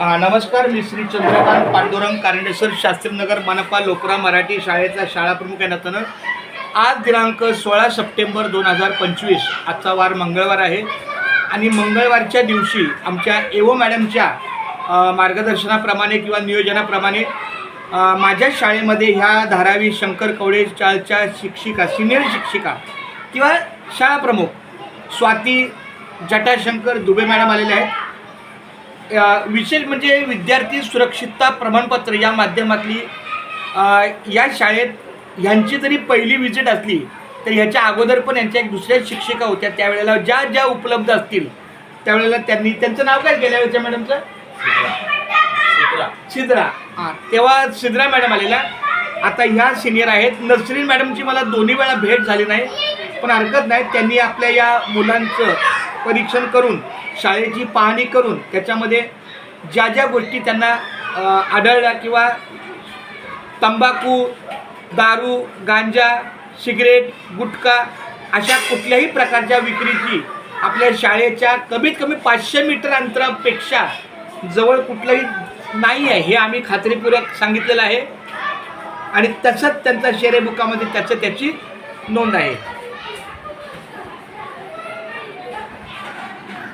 नमस्कार मी श्री चंद्रकांत पांडुरंग कारंडेश्वर शास्त्रीनगर मनपा लोकरा मराठी शाळेचा शाळा प्रमुख या नात्यानं आज दिनांक सोळा सप्टेंबर दोन हजार पंचवीस आजचा वार मंगळवार आहे. आणि मंगळवारच्या दिवशी आमच्या एवो मॅडमच्या मार्गदर्शनाप्रमाणे किंवा नियोजनाप्रमाणे माझ्या शाळेमध्ये ह्या धारावी शंकर कवडे शाळेच्या शिक्षिका सिनियर शिक्षिका किंवा शाळा प्रमुख स्वाती जटाशंकर दुबे मॅडम आलेले आहेत. विशेष म्हणजे विद्यार्थी सुरक्षितता प्रमाणपत्र या माध्यमातली या शाळेत ह्यांची जरी पहिली विजिट असली तर ह्याच्या अगोदर पण यांच्या एक दुसऱ्या शिक्षिका होत्या. त्यावेळेला ज्या ज्या उपलब्ध असतील त्यावेळेला त्यांनी त्यांचं नाव काय गेल्या वेळच्या मॅडमचं? सिद्रा. हां तेव्हा सिद्रा मॅडम आलेल्या आता ह्या सिनियर आहेत. नर्सरी मॅडमची मला दोन्ही वेळा भेट झाली नाही पण हरकत नाही. त्यांनी आपल्या या मुलांचं परीक्षण करून शाळेची पाहणी करून त्याच्यामध्ये ज्या ज्या गोष्टी त्यांना आढळल्या किंवा तंबाखू दारू गांजा सिगरेट गुटखा अशा कुठल्याही प्रकारच्या विक्रीची आपल्या शाळेच्या कमीत कमी पाचशे मीटर अंतरापेक्षा जवळ कुठलंही नाही आहे हे आम्ही खात्रीपूर्वक सांगितलेलं आहे. आणि तसंच त्यांचा शेरेबुकामध्ये त्याचं त्याची नोंद आहे.